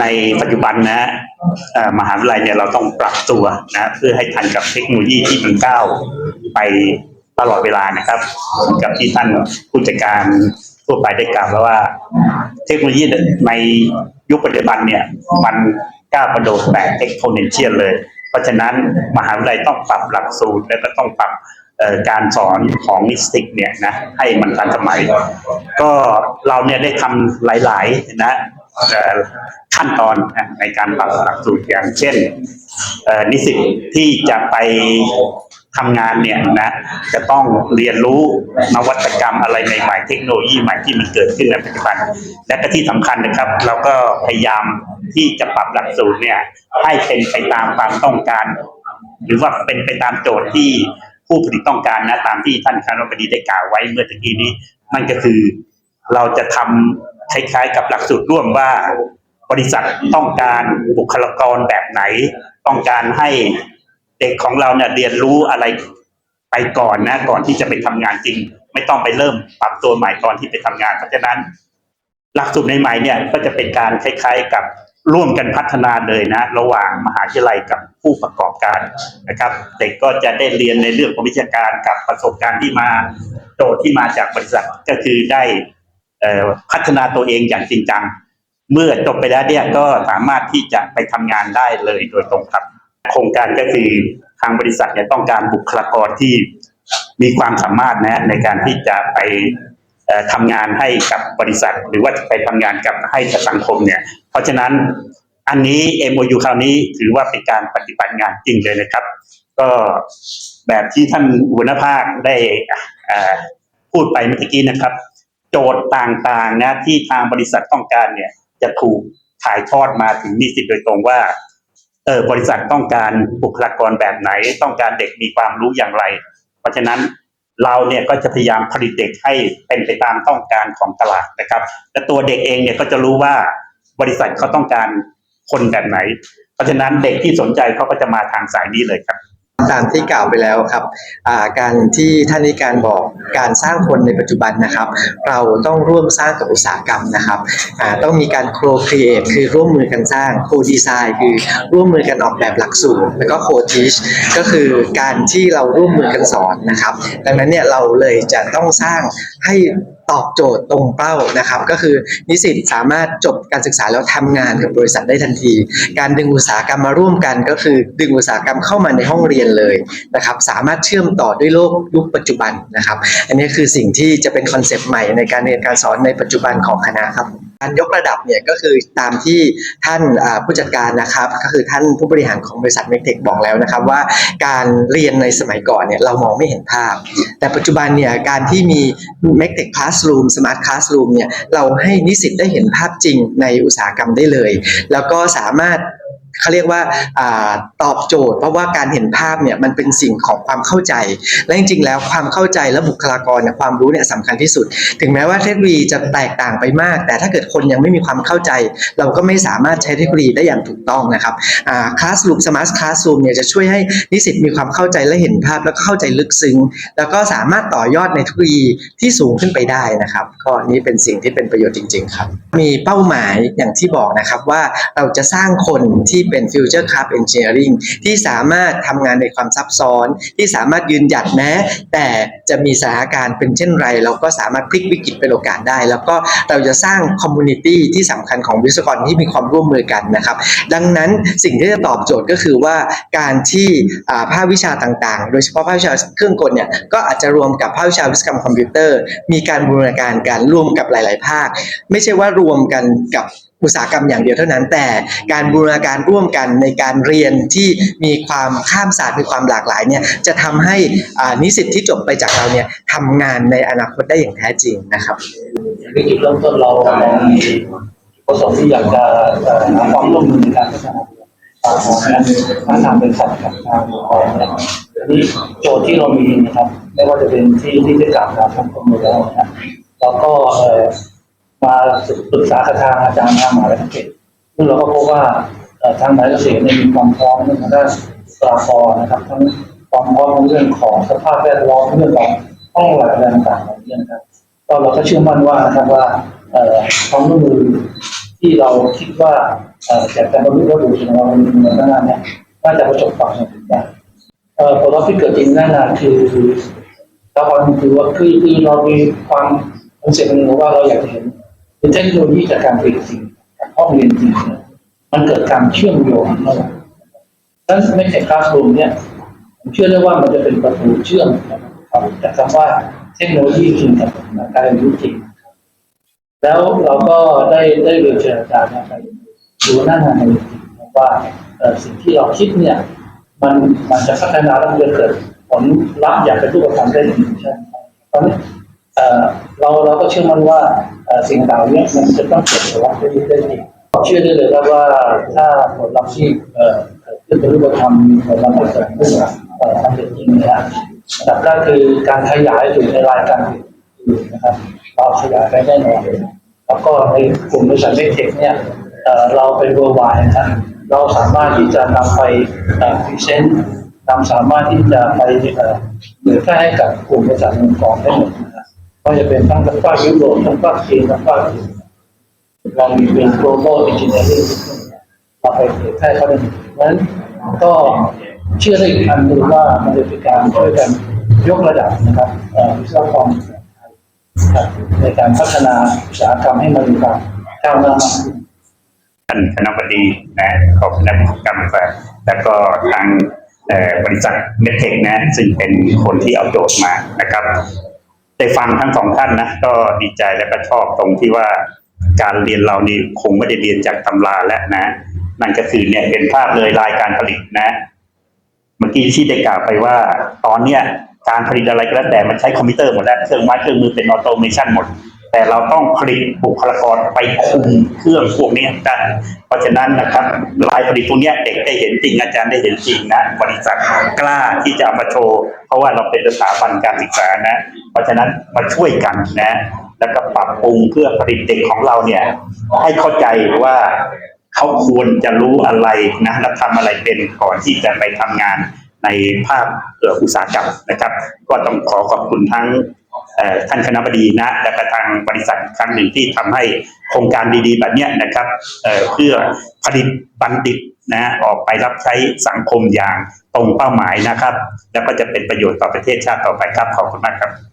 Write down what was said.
ในปัจจุบันนะเอ่อมหาวิทยาลัยเนี่ยเราต้องปรับตัวนะเพื่อให้ทันกับเทคโนโลยีที่มันก้าวไปตลอดเวลานะครับเหมือนกับที่ท่านผู้จัดการทั่วไปได้กล่าวแล้วว่า เทคโนโลยีในยุคปัจจุบันเนี่ยมันก้าวกระโดดแบบเอ็กโพเนนเชียลเลย เพราะฉะนั้นมหาวิทยาลัยต้องปรับหลักสูตรและก็ต้องปรับการสอนของนิสติกเนี่ยนะให้มันทันสมัย ก็เราเนี่ยได้ทำหลาย ๆ นะเอ่ ขั้นตอนในการปรับหลักสูตรอย่างเช่นนิสิตที่จะไปทำงานเนี่ยนะจะต้องเรียนรู้นวัตกรรมอะไรใหม่ๆเทคโนโลยีใหม่ที่มันเกิดขึ้นในปัจจุบัน และก็ที่สำคัญนะครับ เราก็พยายามที่จะปรับหลักสูตรเนี่ยให้เป็นไปตามความต้องการ หรือว่าเป็นไปตามโจทย์ที่ผู้ผลิตต้องการนะตามที่ท่านคณะบดีได้กล่าวไว้เมื่อตะกี้นี้นั่นก็คือเราจะทำคล้ายๆกับหลักสูตรร่วมว่า บริษัทต้องการบุคลากรแบบไหน ต้องการให้เด็กของเราเนี่ยเรียนรู้อะไรไปก่อนนะก่อนที่จะไปทำงานจริง ไม่ต้องไปเริ่มปรับตัวใหม่ก่อนที่ไปทำงาน เพราะฉะนั้น หลักสูตรใหม่ๆเนี่ยก็จะเป็นการคล้าย ๆ กับร่วมกันพัฒนาเลยนะ ระหว่างมหาวิทยาลัยกับผู้ประกอบการนะครับ เด็กก็จะได้เรียนในเรื่องของวิชาการกับประสบการณ์ที่มาโจทย์ที่มาจากบริษัทก็คือได้เอ่อพัฒนาตัวเองอย่างจริงจัง เมื่อจบไปแล้วเนี่ยก็สามารถที่จะไปทำงานได้เลยโดยตรงครับโครงการก็คือทางบริษัทเนี่ยต้องการบุคลากรที่มีความสามารถนะในการที่จะไปเอ่อทำงานให้กับบริษัท หรือว่าไปทำงานกับให้กับสังคมเนี่ย เพราะฉะนั้นอันนี้ MOU คราวนี้ถือว่าเป็นการปฏิบัติงานจริงเลยนะครับ ก็แบบที่ท่านหัวหน้าภาคได้พูดไปเมื่อกี้นะครับ โจทย์ต่างๆนะที่ทางบริษัทต้องการเนี่ย จะถูกถ่ายทอดมาถึงนิสิตโดยตรงว่าเออบริษัทต้องการบุคลากรแบบไหน ต้องการเด็กมีความรู้อย่างไร เพราะฉะนั้นเราเนี่ยก็จะพยายามผลิตเด็กให้เป็นไปตามต้องการของตลาดนะครับและตัวเด็กเองเนี่ยก็จะรู้ว่าบริษัทเขาต้องการคนแบบไหน เพราะฉะนั้นเด็กที่สนใจเขาก็จะมาทางสายนี้เลยครับ ตามที่กล่าวไปแล้วครับาการที่ท่านนิการบอกการสร้างคนในปัจจุบันนะครับ เราต้องร่วมสร้างกับอุตสาหกรรมนะครับต้องมีการโครครีเอทคือร่วมมือกันสร้างโคดีไซน์คือร่วมมือกันออกแบบหลักสูตรแล้วก็โคทีชก็คือการที่เราร่วมมือกันสอนนะครับ ดังนั้นเนี่ยเราเลยจะต้องสร้างให้ตอบโจทย์ตรงเป้านะครับ ก็คือนิสิตสามารถจบการศึกษาแล้วทำงานกับบริษัทได้ทันที การดึงอุตสาหกรรมมาร่วมกันก็คือดึงอุตสาหกรรมเข้ามาในห้องเรียนเลยนะครับ สามารถเชื่อมต่อด้วยโลกยุคปัจจุบันนะครับ อันนี้คือสิ่งที่จะเป็นคอนเซปต์ใหม่ในการเรียนการสอนในปัจจุบันของคณะครับ การยกระดับเนี่ยก็คือตามที่ท่านผู้จัดการนะครับ ก็คือท่านผู้บริหารของบริษัทเมกเทคบอกแล้วนะครับ ว่าการเรียนในสมัยก่อนเนี่ยเรามองไม่เห็นภาพ แต่ปัจจุบันเนี่ยการที่มี m a c t e c Classroom Smart Classroom เนี่ยเราให้นิสิตได้เห็นภาพจริงในอุตสาหกรรมได้เลย แล้วก็สามารถ เขาเรียกว่าอตอบโจทย์ เพราะว่าการเห็นภาพเนี่ยมันเป็นสิ่งของความเข้าใจ และจริงๆ แล้วความเข้าใจและบุคลากรเนี่ยความรู้เนี่ยสำคัญที่สุด ถึงแม้ว่าเทคโนโลยีจะแตกต่างไปมาก แต่ถ้าเกิดคนยังไม่มีความเข้าใจ เราก็ไม่สามารถใช้เทคโนโลยีได้อย่างถูกต้องนะครับอ่า Classroom Smart Classroom เนี่ยจะช่วยให้นิสิตมีความเข้าใจและเห็นภาพแล้วก็เข้าใจลึกซึ้งแล้วก็สามารถต่อยอดในเทคโนโลยีที่สูงขึ้นไปได้นะครับก็นี้เป็นสิ่งที่เป็นประโยชน์จริง ๆ ครับ มีเป้าหมายอย่างที่บอกนะครับว่าเราจะสร้างคนที่ที่เป็น Future Craft Engineering ที่สามารถทำงานในความซับซ้อน ที่สามารถยืนหยัดแม้แต่จะมีสถานการณ์เป็นเช่นไร เราก็สามารถพลิกวิกฤตเป็นโอกาสได้ แล้วก็เราจะสร้างคอมมูนิตี้ที่สำคัญของวิศวกรที่มีความร่วมมือกันนะครับ ดังนั้นสิ่งที่จะตอบโจทย์ก็คือว่าการที่อ่าภาควิชาต่างๆ โดยเฉพาะภาควิชาเครื่องกลเนี่ยก็อาจจะรวมกับภาควิชาวิศวกรรมคอมพิวเตอร์ มีการบูรณาการการร่วมกับหลาย ๆ ภาค ไม่ใช่ว่ารวมกันกับ อุตสาหกรรมอย่างเดียวเท่านั้น แต่การบูรณาการร่วมกันในการเรียนที่มีความข้ามศาสตร์มีความหลากหลายเนี่ยจะทำให้นิสิตที่จบไปจากเราเนี่ยทำงานในอนาคตได้อย่างแท้จริงนะครับในจุดเริ่มต้นเราเรามีประสงค์ที่อยากจะเอ่อหาความร่วมมือในการพัฒนาของการพัฒนาบริษัทกับทางของนะครับอันนี้โจทย์ที่เรามีนะครับ ไม่ว่าจะเป็นที่ที่ได้กล่าวมาทั้งหมดแล้วนะครับเราก็ มาปรึกษากับทางอาจารย์ทางมหาวิทยาลัยเกษตรซึ่งเราก็พบว่าทางมหาวิทยาลัยเกษตรมีความพร้อมในทางด้านบุคลากรนะครับทั้งความพร้อมในเรื่องของสภาพแวดล้อมเรื่องของห้องแลบอะไรต่างๆเหล่านี้นะครับก็เราก็เชื่อมั่นว่านะครับว่าเอ่อความร่วมมือที่เราคิดว่าอ่อจากการบรรลุระบุถึงว่ามันมีตั้งนานเนี่ยน่าจะประสบความสำเร็จได้เอ่อผลลัพธ์ที่เกิดจริงแน่นอนคือเราครคือว่าคือคือเรามีความคอนเซ็ปต์หนึ่งว่าเราอยากจะเห็น คือเทคโนโลยีจากการผลิตสิ่งกับห้องเรียนจริงเนี่ยมันเกิดการเชื่อมโยงระหว่างดังนั้นไม่ใช่คลาสรูมเนี่ยผมเชื่อได้ว่ามันจะเป็นประตูเชื่อมนะครับจากคำว่าเทคโนโลยีจริงกับการเรียนรู้จริง แล้วเราก็ได้ได้เรียนเชิญอาจารย์ไปดูหน้างานในจริงว่าสิ่งที่เราคิดเนี่ยมันมันจะพัฒนาแล้วมันจะเกิดผลลัพธ์อย่างเป็นรูปธรรมได้จริงใช่ไหมตอนนี้ เราเราก็เชื่อมั่นว่าสิ่งต่างๆนี้มันจะต้องเกิดผลลัพธ์ได้ได้จริงเชื่อได้เลยครับว่าถ้าผลลัพธ์ที่เอ่อเกิดขึ้นเป็นรูปธรรมผลลัพธ์ที่เกิดขึ้นเอ่อทำเป็นจริงเนี่ยอันดับแรกคือการขยายอยู่ในรายการอื่นนะครับเราขยายไปแน่นอนแล้วก็ในกลุ่มบริษัทเทคเนี่ยเอ่อเราเป็น worldwide นะครับเราสามารถที่จะนำไปพรีเซนต์นำสามารถที่จะไปเอ่อเผยแพร่ให้กับกลุ่มบริษัทองค์กรได้หมดนะครับ ก็จะเป็นทั้งทางภาคยุโรปทั้งภาคจีนทั้งภาคอื่นเรามีเป็น global engineering เราไปเผยแพร่เขาได้หมดเพราะฉะนั้นก็เชื่อได้อีกอันหนึ่งว่ามันจะเป็นการช่วยกันยกระดับนะครับอ่อวิศวกรรับในการพัฒนาอุตสาหกรรมให้มันมีความก้าวหน้ามากขึ้นท่านคณะบดีนะของคณะกรรมการแล้วก็ทางบริษัทเมทเทคนะซึ่งเป็นคนที่เอาโจทย์มานะครับ ได้ฟังทั้งสองท่านนะก็ดีใจและก็ชอบตรงที่ว่าการเรียนเรานี่คงไม่ได้เรียนจากตำราแล้วนะนั่นก็คือเนี่ยเห็นภาพเลยรายการผลิตนะ เมื่อกี้ที่ได้กล่าวไปว่า ตอนเนี้ยการผลิตอะไรก็แล้วแต่มันใช้คอมพิวเตอร์หมดแล้วเครื่องไม้เครื่องมือเป็นออโตเมชันหมด แต่เราต้องผลิตบุคลากรไปคุมเครื่องพวกนี้ได้เพราะฉะนั้นนะครับลายผลิตพวกนี้เด็กได้เห็นจริงอาจารย์ได้เห็นจริงนะบริษัทกล้าที่จะมาโชว์เพราะว่าเราเป็นสถาบันการศึกษานะ เพราะฉะนั้นมาช่วยกันนะ แล้วก็ปรับปรุงเพื่อผลิตเด็กของเราเนี่ย ให้เข้าใจว่าเขาควรจะรู้อะไรนะและทำอะไรเป็นก่อนที่จะไปทำงานในภาคเอ่ออุตสาหกรรมนะครับ ก็ต้องขอขอบคุณทั้ง ท่านคณะบดีนะและก็ทางบริษัทครั้งหนึ่งที่ทำให้โครงการดีๆ แบบเนี้ยนะครับเอ่อเพื่อผลิตบัณฑิตนะออกไปรับใช้สังคมอย่างตรงเป้าหมายนะครับ แล้วก็จะเป็นประโยชน์ต่อประเทศชาติต่อไปครับขอบคุณมากครับ